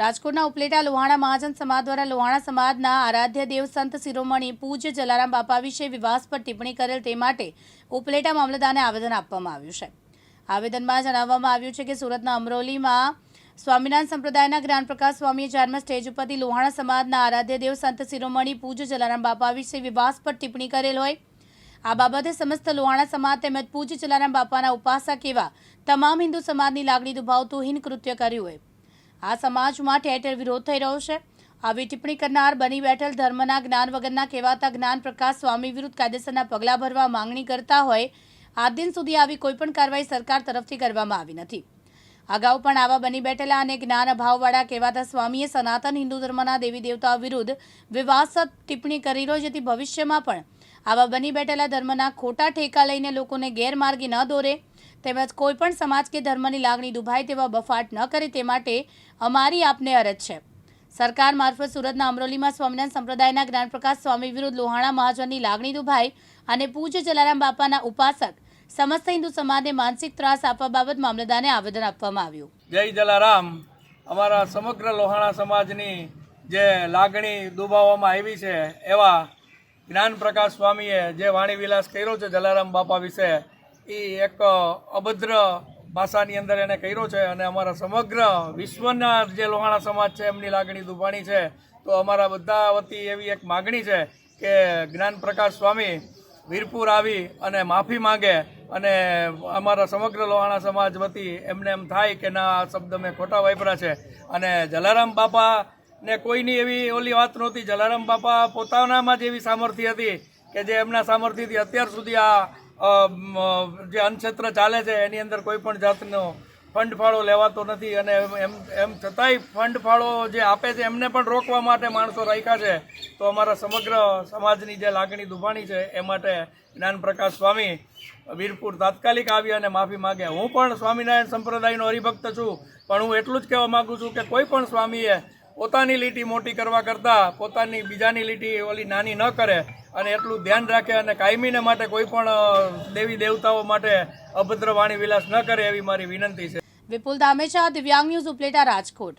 રાજકોટના ઉપલેટા લોહાણા મહાજન સમાજ દ્વારા લોહાણા સમાજના આરાધ્ય દેવ સંત શિરોમણી પૂજ્ય જલારામ બાપા વિશે વિવાસ પર ટિપ્પણી કરેલ તે માટે ઉપલેટા મામલતદારને આવેદન આપવામાં આવ્યું છે. આવેદનમાં જણાવવામાં આવ્યું છે કે સુરતના અમરોલીમાં સ્વામિનારાયણ સંપ્રદાયના જ્ઞાનપ્રકાશ સ્વામીએ જન્મ સ્ટેજ ઉપરથી લોહાણા સમાજના આરાધ્ય દેવ સંત શિરોમણી પૂજ્ય જલારામ બાપા વિશે વિવાસ પર ટિપ્પણી કરેલ હોય. આ બાબતે સમસ્ત લોહાણા સમાજ તેમજ પૂજ્ય જલારામ બાપાના ઉપાસક એવા તમામ હિન્દુ સમાજની લાગણી દુભાવતું હીન કૃત્ય કર્યું હોય. આ સમાજમાં ઠેર ઠેર વિરોધ થઈ રહ્યો છે. આવી ટિપ્પણી કરનાર બની બેઠેલ ધર્મના જ્ઞાન વગરના કહેવાતા જ્ઞાન પ્રકાશ સ્વામી વિરુદ્ધ કાયદેસરના પગલાં ભરવા માંગણી કરતા હોય આ દિન સુધી આવી કોઈપણ કાર્યવાહી સરકાર તરફથી કરવામાં આવી નથી. અગાઉ પણ આવા બની બેઠેલા અને જ્ઞાન અભાવવાળા કહેવાતા સ્વામીએ સનાતન હિન્દુ ધર્મના દેવી દેવતાઓ વિરુદ્ધ વિવાદસદ ટિપ્પણી કરી રહ્યો જેથી ભવિષ્યમાં પણ આવા બની બેઠેલા ધર્મના ખોટા ઠેકા લઈને લોકોને ગેરમાર્ગે ન દોરે, તેમજ કોઈપણ સમાજ કે ધર્મની લાગણી દુભાય તેવા બફાટ ન કરે તે માટે અમારી આપને અરજ છે. સરકાર મારફત સુરતના અમરોલીમાં સ્વામિનારાયણ સંપ્રદાયના જ્ઞાનપ્રકાશ સ્વામી વિરુદ્ધ લોહાણા મહાજનની લાગણી દુભાઈ અને પૂજ્ય જલારામ બાપાના ઉપાસક સમસ્ત હિન્દુ સમાજને માનસિક ત્રાસ આપવા બાબત મામલતદારને આવેદન આપવામાં આવ્યું. જય જલારામ. અમારા સમગ્ર લોહાણા સમાજની જે લાગણી દુભાવવામાં આવી છે એવા જ્ઞાન પ્રકાશ સ્વામીએ જે વાણી વિલાસ કર્યો છે જલારામ બાપા વિશે, એ એક અભદ્ર ભાષાની અંદર એને કર્યો છે અને અમારા સમગ્ર વિશ્વના જે લોહાણા સમાજ છે, એમની લાગણી દુભાણી છે. તો અમારા બધા વતી એવી એક માગણી છે કે જ્ઞાન પ્રકાશ સ્વામી વીરપુર આવી અને માફી માંગે અને અમારા સમગ્ર લોહાણા સમાજ વતી એમને એમ થાય કે ના, આ શબ્દ મેં ખોટા વાપરા છે. અને જલારામ બાપા ને કોઈની એવી ઓલી વાત નહોતી. જલારામ બાપા પોતાનામાં જ એવી સામર્થ્ય હતી કે જે એમના સામર્થ્યથી અત્યાર સુધી આ જે અન્નક્ષેત્ર ચાલે છે, એની અંદર કોઈ પણ જાતનો ફંડ ફાળો લેવાતો નથી અને એમ, એમ- છતાંય ફંડ ફાળો જે આપે છે, એમને પણ રોકવા માટે માણસો રાખ્યા છે. તો અમારા સમગ્ર સમાજની જે લાગણી દુભાણી છે, એ માટે જ્ઞાનપ્રકાશ સ્વામી વીરપુર તાત્કાલિક આવી અને માફી માંગે. હું પણ સ્વામિનારાયણ સંપ્રદાયનો હરિભક્ત છું, પણ હું એટલું જ કહેવા માંગુ છું કે કોઈ પણ સ્વામીએ પોતાની લીટી મોટી કરવા કરતાં પોતાની બીજાની લીટી ઓલી નાની ન કરે અને એટલું ધ્યાન રાખે અને કાયમીને માટે કોઈ પણ દેવી દેવતાઓ માટે અભદ્ર વાણી વિલાસ ન કરે એવી મારી વિનંતી છે. વિપુલ ધામેચા દિવ્યાંગ ન્યૂઝ ઉપલેટા રાજકોટ.